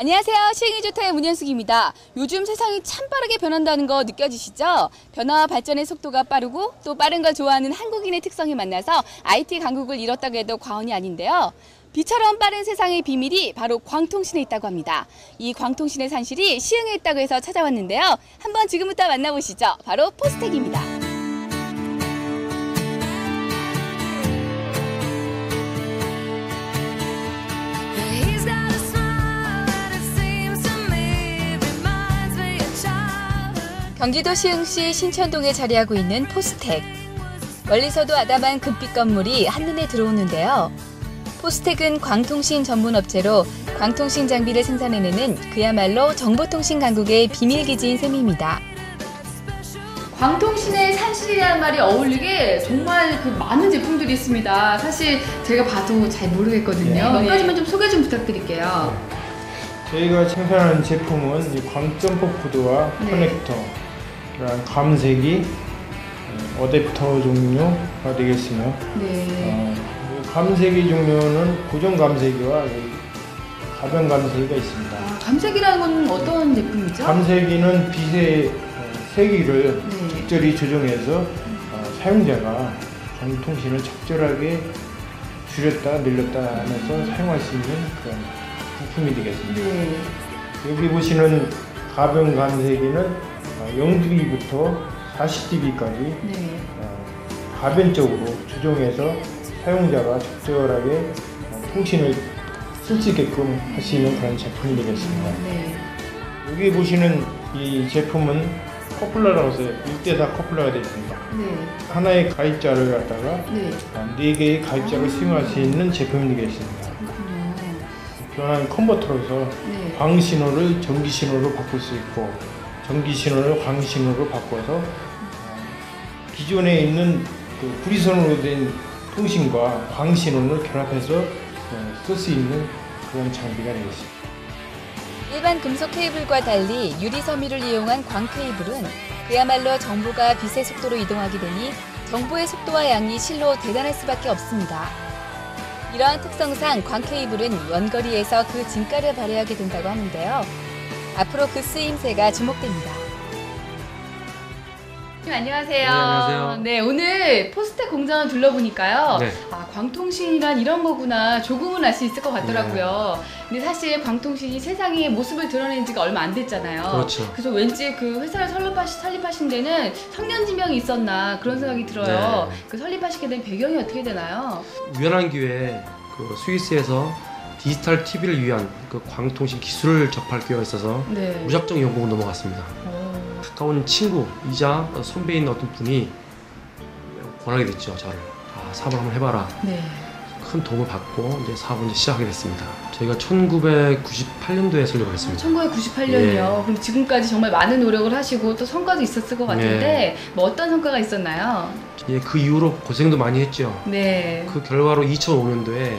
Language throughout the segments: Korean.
안녕하세요. 시행이조타의 문현숙입니다. 요즘 세상이 참 빠르게 변한다는 거 느껴지시죠? 변화와 발전의 속도가 빠르고 또 빠른 걸 좋아하는 한국인의 특성이 만나서 IT 강국을 이뤘다고 해도 과언이 아닌데요. 비처럼 빠른 세상의 비밀이 바로 광통신에 있다고 합니다. 이 광통신의 산실이 시흥에 있다고 해서 찾아왔는데요. 한번 지금부터 만나보시죠. 바로 포스텍입니다. 경기도 시흥시 신천동에 자리하고 있는 포스텍. 멀리서도 아담한 금빛 건물이 한눈에 들어오는데요. 포스텍은 광통신 전문 업체로 광통신 장비를 생산해내는 그야말로 정보통신 강국의 비밀 기지인 셈입니다. 광통신의 산실이라는 말이 어울리게 정말 그 많은 제품들이 있습니다. 사실 제가 봐도 잘 모르겠거든요. 네. 몇 가지만 좀 소개 좀 부탁드릴게요. 저희가 생산하는 제품은 이 광점포 코드와 네. 커넥터, 그다음 감색이 어, 어댑터 종류가 되겠으며 네. 어, 이 감색이 종류는 고정 감색이와 이 가변 감색이가 있습니다. 아, 감색이라는 건 어떤 제품이죠? 감색이는 빛의 어, 세기를 네. 적절히 조정해서 어, 사용자가 광통신을 적절하게 줄였다 늘렸다 하면서 사용할 수 있는 그런 부품이 되겠습니다. 네. 여기 보시는 가변 감색기는 0dB부터 40dB까지 네. 가변적으로 조정해서 사용자가 적절하게 어, 통신을 쓸 수 있게끔 할 수 있는 그런 제품이 되겠습니다. 네. 여기 보시는 이 제품은 커플러라고 해서 1대4 커플러가 되어 있습니다. 네. 하나의 가입자를 갖다가 네. 어, 4개의 가입자를 수용할 수 있는 제품이 되겠습니다. 그렇군요. 변환 컨버터로서 네. 광 신호를 전기 신호로 바꿀 수 있고 전기 신호를 광 신호로 바꿔서 어, 기존에 있는 그 구리선으로 된 통신과 광 신호를 결합해서 쓸 수 있는 그런 장비가 되겠습니다. 일반 금속 케이블과 달리 유리 섬유를 이용한 광 케이블은 그야말로 정보가 빛의 속도로 이동하게 되니 정보의 속도와 양이 실로 대단할 수밖에 없습니다. 이러한 특성상 광 케이블은 원거리에서 그 진가를 발휘하게 된다고 하는데요. 앞으로 그 쓰임새가 주목됩니다. 안녕하세요. 네, 안녕하세요. 네, 오늘 포스텍 공장을 둘러보니까요. 네. 아, 광통신이란 이런 거구나. 조금은 알 수 있을 것 같더라고요. 근데 사실 광통신이 세상에 모습을 드러낸 지가 얼마 안 됐잖아요. 그렇죠. 그래서 왠지 그 회사를 설립하시, 설립하신 데는 성년 지명이 있었나 그런 생각이 들어요. 네. 그 설립하시게 된 배경이 어떻게 되나요? 우연한 기회에 그 스위스에서 디지털 TV를 위한 그 광통신 기술을 접할 기회가 있어서 네. 무작정 영국으로 넘어갔습니다. 오. 가까운 친구이자 선배인 어떤 분이 권하게 됐죠 저를 아, 사업을 한번 해봐라 네. 큰 도움을 받고 이제 사업을 이제 시작하게 됐습니다. 저희가 1998년도에 설립을 했습니다. 1998년이요. 예. 그럼 지금까지 정말 많은 노력을 하시고 또 성과도 있었을 것 같은데 네. 뭐 어떤 성과가 있었나요? 예, 그 이후로 고생도 많이 했죠. 네. 그 결과로 2005년도에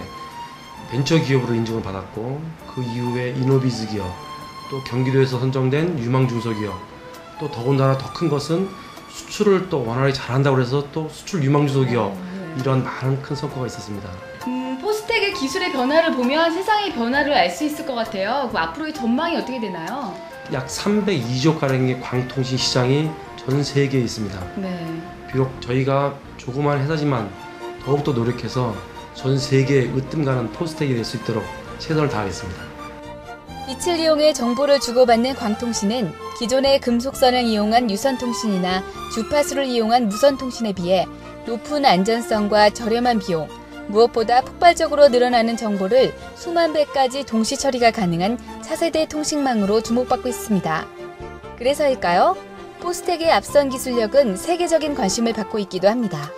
벤처 기업으로 인증을 받았고 그 이후에 이노비즈 기업 또 경기도에서 선정된 유망 중소기업 또 더군다나 더 큰 것은 수출을 또 원활하게 잘한다고 해서 또 수출 유망 중소기업 어, 네. 이런 많은 큰 성과가 있었습니다. 음, 포스텍의 기술의 변화를 보면 세상의 변화를 알 수 있을 것 같아요. 그럼 앞으로의 전망이 어떻게 되나요? 약 302조 가량의 광통신 시장이 전 세계에 있습니다. 네. 비록 저희가 조그만 회사지만 더욱더 노력해서 전 세계에 으뜸가는 포스텍이 될 수 있도록 최선을 다하겠습니다. 빛을 이용해 정보를 주고받는 광통신은 기존의 금속선을 이용한 유선통신이나 주파수를 이용한 무선통신에 비해 높은 안전성과 저렴한 비용, 무엇보다 폭발적으로 늘어나는 정보를 수만 배까지 동시 처리가 가능한 차세대 통신망으로 주목받고 있습니다. 그래서일까요? 포스텍의 앞선 기술력은 세계적인 관심을 받고 있기도 합니다.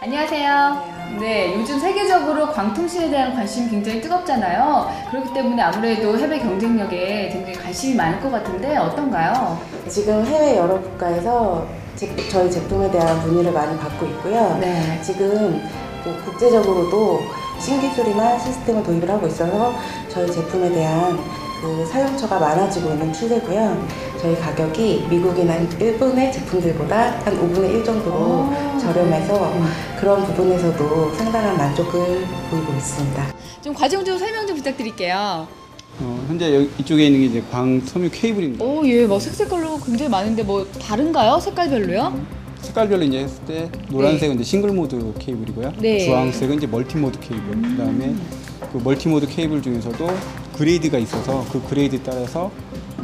안녕하세요. 네, 요즘 세계적으로 광통신에 대한 관심이 굉장히 뜨겁잖아요. 그렇기 때문에 아무래도 해외 경쟁력에 굉장히 관심이 많을 것 같은데 어떤가요? 지금 해외 여러 국가에서 제- 저희 제품에 대한 문의를 많이 받고 있고요. 네. 지금 뭐 국제적으로도 신기술이나 시스템을 도입을 하고 있어서 저희 제품에 대한 그 사용처가 많아지고 있는 추세고요. 저희 가격이 미국이나 일본의 제품들보다 한 5분의 1 정도로 오, 저렴해서 네. 그런 부분에서도 상당한 만족을 보이고 있습니다. 좀 과정 좀 설명 좀 부탁드릴게요. 어, 현재 여기 이쪽에 있는 게 이제 광섬유 케이블입니다. 오, 예, 뭐 색색깔로 굉장히 많은데 뭐 다른가요? 색깔별로요? 색깔별로 이제 했을 때 노란색은 이제 싱글 모드 케이블이고요. 네. 주황색은 이제 멀티 모드 케이블. 그다음에 그 멀티 모드 케이블 중에서도 그레이드가 있어서 그 그레이드에 따라서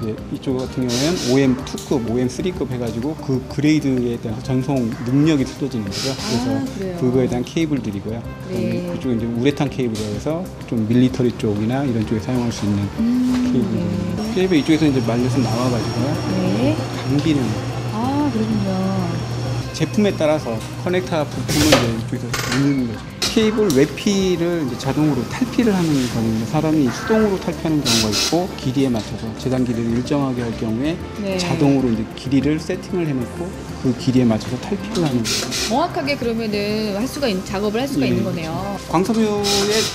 이제 이쪽 같은 경우에는 OM 2급, OM 3급 해가지고 그 그레이드에 대해서 전송 능력이 틀어지는 거죠. 그래서 아? 그거에 대한 케이블들이고요. 네. 그쪽은 이제 우레탄 케이블이라고 해서 좀 밀리터리 쪽이나 이런 쪽에 사용할 수 있는 음, 케이블입니다. 케이블 이쪽에서 이제 말려서 나와가지고요. 네. 당기는 아, 그렇군요. 제품에 따라서 커넥터 부품을 이제 이쪽에서 누르는 거죠. 케이블 외피를 이제 자동으로 탈피를 하는 거거든요. 사람이 수동으로 탈피하는 경우가 있고 길이에 맞춰서 재단 길이를 일정하게 할 경우에 네. 자동으로 이제 길이를 세팅을 해놓고 그 길이에 맞춰서 탈피를 하는 거예요. 정확하게 그러면은 할 수가 있는 작업을 할 수가 예. 있는 거네요. 광섬유의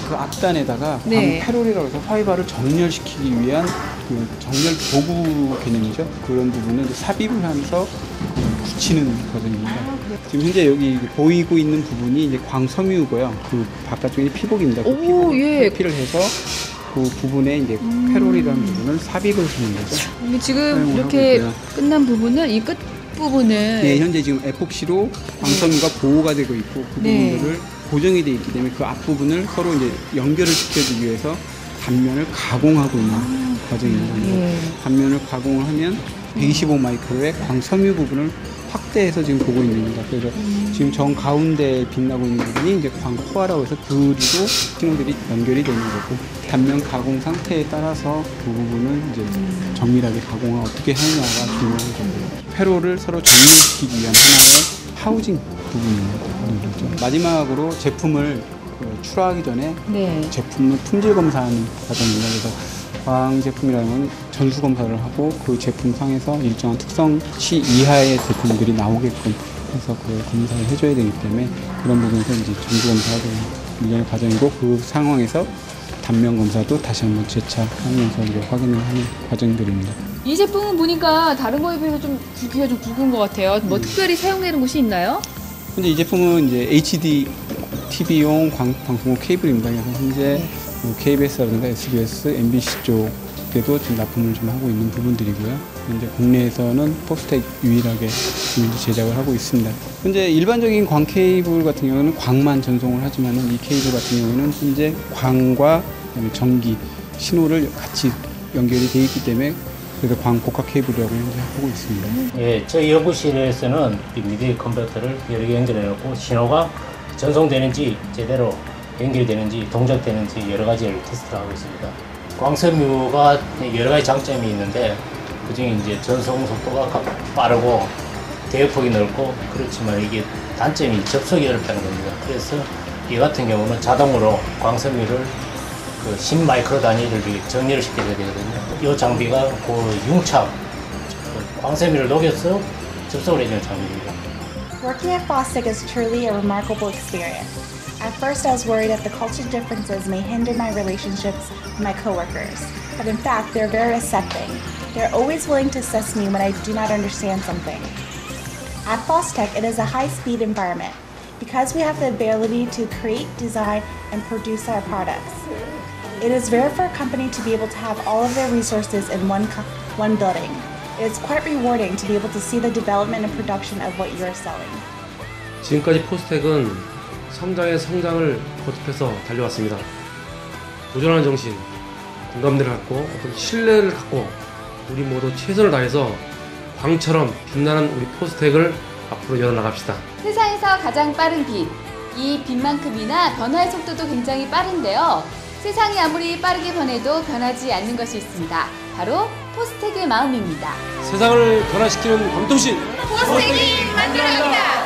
그 앞단에다가 네. 광패롤이라고 해서 화이바를 정렬시키기 위한 그 정렬 도구 개념이죠. 그런 부분을 이제 삽입을 하면서 붙이는 과정입니다. 아, 지금 현재 여기 보이고 있는 부분이 이제 광섬유고요. 그 바깥쪽이 피복입니다. 그 오, 피복을 예. 피를 해서 그 부분에 이제 페롤이라는 부분을 삽입을 하는 거죠. 지금 사용을 이렇게 하고 있고요. 끝난 부분을 이끝 부분을 네, 현재 지금 에폭시로 광섬유가 보호가 되고 있고 그 네. 부분들을 고정이 되어 있기 때문에 그 앞부분을 서로 이제 연결을 시켜주기 위해서 단면을 가공하고 있는 과정입니다. 예. 단면을 가공을 하면 125 마이크로의 광섬유 부분을 확대해서 지금 보고 있는 겁니다. 그래서 지금 정 가운데 빛나고 있는 부분이 이제 광코어라고 해서 그리로 신호들이 연결이 되는 거고 단면 가공 상태에 따라서 그 부분은 이제 정밀하게 가공을 어떻게 하느냐가 중요한 거고요. 회로를 서로 정밀시키기 위한 하나의 하우징 부분입니다. 마지막으로 제품을 그 출하하기 전에 네. 제품을 품질 검사하는 과정입니다. 그래서 광 제품이라는 건 전수 검사를 하고 그 제품 상에서 일정한 특성치 이하의 제품들이 나오게끔 해서 그 검사를 해줘야 되기 때문에 그런 부분에서 이제 전수 검사하고 일련의 과정이고 그 상황에서 단면 검사도 다시 한번 재차하면서 이제 확인을 하는 과정들입니다. 이 제품은 보니까 다른 거에 비해서 좀 굵기가 좀 굵은 것 같아요. 뭐 특별히 사용되는 곳이 있나요? 현재 이 제품은 이제 HD TV용 광, 방송국 케이블입니다. 그래서 현재 뭐 KBS라든가 SBS, MBC 쪽 에도 지금 납품을 좀 하고 있는 부분들이고요. 현재 국내에서는 포스텍 유일하게 지금 제작을 하고 있습니다. 현재 일반적인 광 케이블 같은 경우는 광만 전송을 하지만은 이 케이블 같은 경우는 현재 광과 전기 신호를 같이 연결이 되어 있기 때문에 그래서 광 복합 케이블이라고 현재 하고 있습니다. 예, 저희 연구실에서는 이 미디어 컨버터를 여러 개 연결해 놓고 신호가 전송되는지 제대로 연결되는지 동작되는지 여러 가지를 테스트를 하고 있습니다. 광섬유가 여러 가지 장점이 있는데 그중에 이제 전송 속도가 가- 빠르고 대역폭이 넓고 그렇지만 이게 단점이 접속이 어렵다는 겁니다. 그래서 이 같은 경우는 자동으로 광섬유를 그 10마이크로 단위를 정렬을 시켜야 되거든요. 이 장비가 그 융착, 그 광섬유를 녹여서 접속을 해주는 장비입니다. Working at Fosdick is truly a remarkable experience. At first, I was worried that the culture differences may hinder my relationships with my coworkers, but in fact, they're very accepting. They're always willing to assist me when I do not understand something. At Fostech, it is a high-speed environment because we have the ability to create, design, and produce our products. It is rare for a company to be able to have all of their resources in one co- one building. It is quite rewarding to be able to see the development and production of what you are selling. 지금까지 포스텍은 성장의 성장을 거듭해서 달려왔습니다. 도전하는 정신, 공감대를 갖고 어떤 신뢰를 갖고 우리 모두 최선을 다해서 광처럼 빛나는 우리 포스텍을 앞으로 열어나갑시다. 세상에서 가장 빠른 빛. 이 빛만큼이나 변화의 속도도 굉장히 빠른데요. 세상이 아무리 빠르게 변해도 변하지 않는 것이 있습니다. 바로 포스텍의 마음입니다. 세상을 변화시키는 광통신! 포스텍이 만들어갑니다.